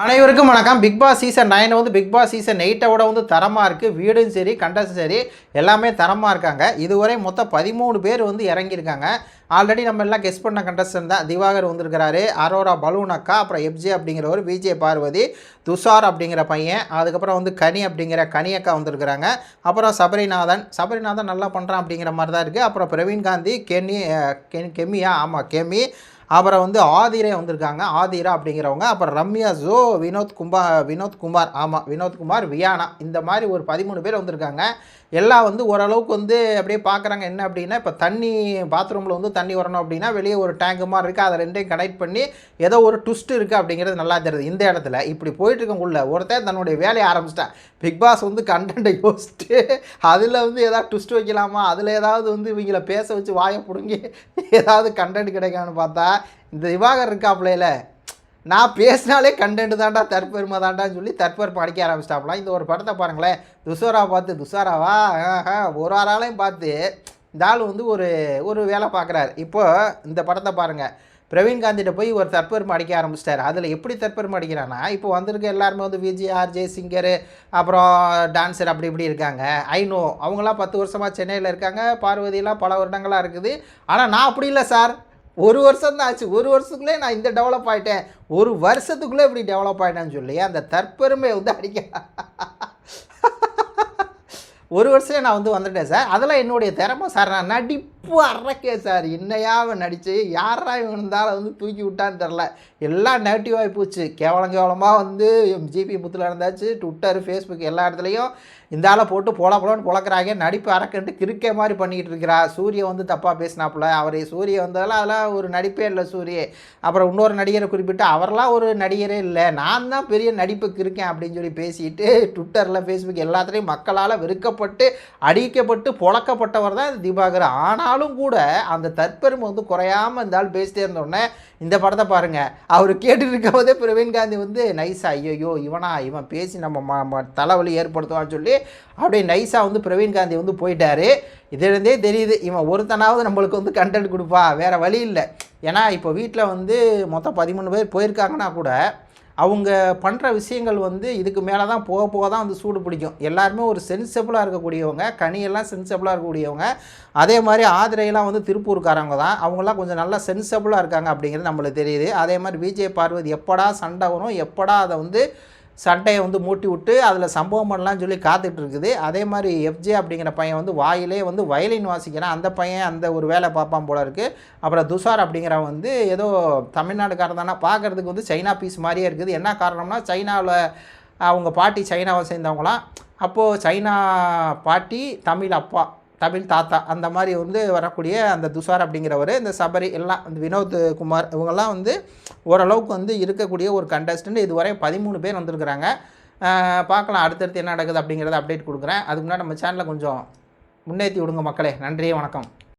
அனைவருக்கும் வணக்கம். Bigg Boss season nine வந்து பிக் பாஸ் சீசன் எயிட்டோட வந்து தரமாக இருக்குது வீடும் சரி கண்டஸ்டும் சரி எல்லாமே தரமாக இருக்காங்க. இதுவரை மொத்தம் பதிமூணு பேர் வந்து இறங்கியிருக்காங்க. ஆல்ரெடி நம்ம எல்லாம் கெஸ் பண்ண கண்டஸ்டன் தான். திவாகர் வந்திருக்கிறாரு அரோரா பலூன் அக்கா அப்புறம் எப்ஜே அப்படிங்கிறவர் விஜே பார்வதி துஷார் அப்படிங்கிற பையன் அதுக்கப்புறம் வந்து கனி அப்படிங்கிற கனி அக்கா வந்திருக்கிறாங்க. அப்புறம் சபரிநாதன் சபரிநாதன் நல்லா பண்ணுறான் அப்படிங்கிற மாதிரி தான் இருக்குது அப்புறம் பிரவீன் காந்தி கெனி கெமியா ஆமாம் கெமி அப்புறம் வந்து ஆதிரே வந்திருக்காங்க. ஆதிரா அப்படிங்கிறவங்க. அப்புறம் ரம்யா ஜோ வினோத் குமார் வினோத் குமார். ஆமாம் வினோத் குமார் வியானா. இந்த மாதிரி ஒரு பதிமூணு பேர் வந்திருக்காங்க. எல்லாம் வந்து ஓரளவுக்கு வந்து அப்படியே பார்க்குறாங்க என்ன அப்படின்னா இப்போ தண்ணி பாத்ரூமில் வந்து தண்ணி வரணும் அப்படின்னா வெளியே ஒரு டேங்கு மாதிரி இருக்குது அதை ரெண்டையும் கனெக்ட் பண்ணி ஏதோ ஒரு ட்விஸ்ட் இருக்குது அப்படிங்கிறது நல்லா தெரியுது. இந்த இடத்துல இப்படி போயிட்டு ஒருத்தர் ஒருத்தன் தன்னுடைய வேலையை ஆரம்பிச்சிட்டேன். பிக் பாஸ் வந்து கண்டென்ட்டை யோசிச்சுட்டு அதில் வந்து ஏதாவது ட்விஸ்ட் வைக்கலாமா? அதில் ஏதாவது வந்து இவங்கள பேச வச்சு வாயை பிடுங்கி ஏதாவது கண்டென்ட் கிடைக்கான்னு பார்த்தா இந்த திவாகர் இருக்காப்புலையில நான் பேசினாலே கண்டென்ட் தாண்டா தற்பெருமை தாண்டான்னு சொல்லி தற்பெருமை அடிக்க ஆரம்பிச்சிட்டாப்லாம். இந்த ஒரு படத்தை பாருங்களேன். துஷாரா பார்த்து துஷாராவா? ஒரு ஆளாலையும் பார்த்து இந்த ஆள் வந்து ஒரு ஒரு வேலை பார்க்குறாரு. இப்போது இந்த படத்தை பாருங்கள் பிரவீன் காந்திகிட்ட போய் ஒரு தற்பெருமை அடிக்க ஆரம்பிச்சிட்டார். அதில் எப்படி தற்பெருமை அடிக்கிறான்னா இப்போ வந்திருக்க எல்லாருமே வந்து விஜய் ஆர்ஜே சிங்கரு அப்புறம் டான்ஸர் அப்படி இப்படி இருக்காங்க. ஐநோ அவங்களாம் பத்து வருஷமாக சென்னையில் இருக்காங்க. பார்வதியெல்லாம் பல வருடங்களாக இருக்குது. ஆனால் நான் அப்படி இல்லை சார். ஒரு வருஷம் தான் ஆச்சு. ஒரு வருஷத்துக்குள்ளே நான் இந்த டெவலப் ஆகிட்டேன் ஒரு வருஷத்துக்குள்ளே இப்படி டெவலப் ஆகிட்டேன்னு சொல்லி அந்த தற்பெருமையை வந்து அடிக்க. ஒரு வருஷம் நான் வந்து வந்துட்டேன் சார். அதெல்லாம் என்னுடைய திறமை சார். நான் உப்பு அறக்கே சார். இன்னையாவை நடித்து யாரா இவன் இருந்தாலும் வந்து தூக்கி விட்டான்னு தெரில எல்லாம் நெகட்டிவ் ஆகி போச்சு. கேவலம் கேவலமாக வந்து ஜிபி புத்தில் இருந்தாச்சு ட்விட்டர் ஃபேஸ்புக் எல்லா இடத்துலையும் இந்த ஆளை போட்டு போல போலன்னு புழக்கிறாங்க நடிப்பு அறக்கன்ட்டு கிறுக்கே மாதிரி பண்ணிக்கிட்டு இருக்கிறா. சூரிய வந்து தப்பாக பேசினாப்புல. அவர் சூரிய வந்ததெல்லாம் அதெல்லாம் ஒரு நடிப்பே இல்லை சூரிய. அப்புறம் இன்னொரு நடிகரை குறிப்பிட்டு அவரெல்லாம் ஒரு நடிகரே இல்லை. நான் தான் பெரிய நடிப்புக்கு இருக்கேன் அப்படின்னு சொல்லி பேசிட்டு ட்விட்டரில் ஃபேஸ்புக் எல்லாத்துலேயும் மக்களால் வெறுக்கப்பட்டு அடிக்கப்பட்டு புழக்கப்பட்டவர் தான் தீபாகர் ஆனால் ஆனாலும் கூட அந்த தற்பெருமை வந்து குறையாமல் இந்த ஆள் பேசிட்டே இருந்தோடனே இந்த படத்தை பாருங்கள் அவர் கேட்டுட்டு இருக்கும் போதே பிரவீன் காந்தி வந்து நைஸாக ஐயோயோ இவனா இவன் பேசி நம்ம ம ம- தலைவலி ஏற்படுத்துவான்னு சொல்லி அப்படியே நைஸாக வந்து பிரவீன் காந்தி வந்து போயிட்டார். இதுலேருந்தே தெரியுது இவன் ஒருத்தனாவது நம்மளுக்கு வந்து கண்டென்ட் கொடுப்பா வேறு வழி இல்லை. ஏன்னா இப்போ வீட்டில் வந்து மொத்தம் பதிமூணு பேர் போயிருக்காங்கன்னா கூட அவங்க பண்ணுற விஷயங்கள் வந்து இதுக்கு மேலே தான் போக போக தான் வந்து சூடு பிடிக்கும். எல்லாருமே ஒரு சென்சபிளாக இருக்கக்கூடியவங்க கனியெல்லாம் சென்சபிளாக இருக்கக்கூடியவங்க அதே மாதிரி ஆதிரையெல்லாம் வந்து திருப்பூர்காரங்க தான் அவங்களாம் கொஞ்சம் நல்லா சென்சபிளாக இருக்காங்க அப்படிங்கிறது நம்மளுக்கு தெரியுது. அதே மாதிரி விஜய் பார்வதி எப்படா சண்டை வரும் எப்படா அதை வந்து சட்டையை வந்து மூட்டி விட்டு அதில் சம்பவம் பண்ணலாம்னு சொல்லி காத்துட்டு இருக்குது. அதே மாதிரி எஃப்ஜே அப்படிங்கிற பையன் வந்து வாயிலே வந்து வயலின் வாசிக்கிறான். அந்த பையன் அந்த ஒரு வேலை பார்ப்பான் போல இருக்குது அப்புறம் துஷார் அப்படிங்கிறவன் வந்து ஏதோ தமிழ்நாடுக்காரன் தானே? பார்க்குறதுக்கு வந்து சைனா பீஸ் மாதிரியே இருக்குது. என்ன காரணம்னா சைனாவில் அவங்க பாட்டி சைனாவை சேர்ந்தவங்களாம். அப்போது சைனா பாட்டி தமிழ் அப்பா. தமிழ் தாத்தா அந்த மாதிரி வந்து வரக்கூடிய அந்த துஷார் அப்படிங்கிறவர் இந்த சபரி எல்லாம் இந்த வினோத் குமார் இவங்கெல்லாம் வந்து ஓரளவுக்கு வந்து இருக்கக்கூடிய ஒரு கண்டஸ்டன்ட் இதுவரை பதிமூணு பேர் வந்திருக்கிறாங்க. பார்க்கலாம் அடுத்தடுத்து என்ன நடக்குது அப்படிங்கிறத அப்டேட் கொடுக்குறேன். அதுக்கு முன்னாடி நம்ம சேனலை கொஞ்சம் முன்னேற்றி விடுங்க மக்களே. நன்றி வணக்கம்.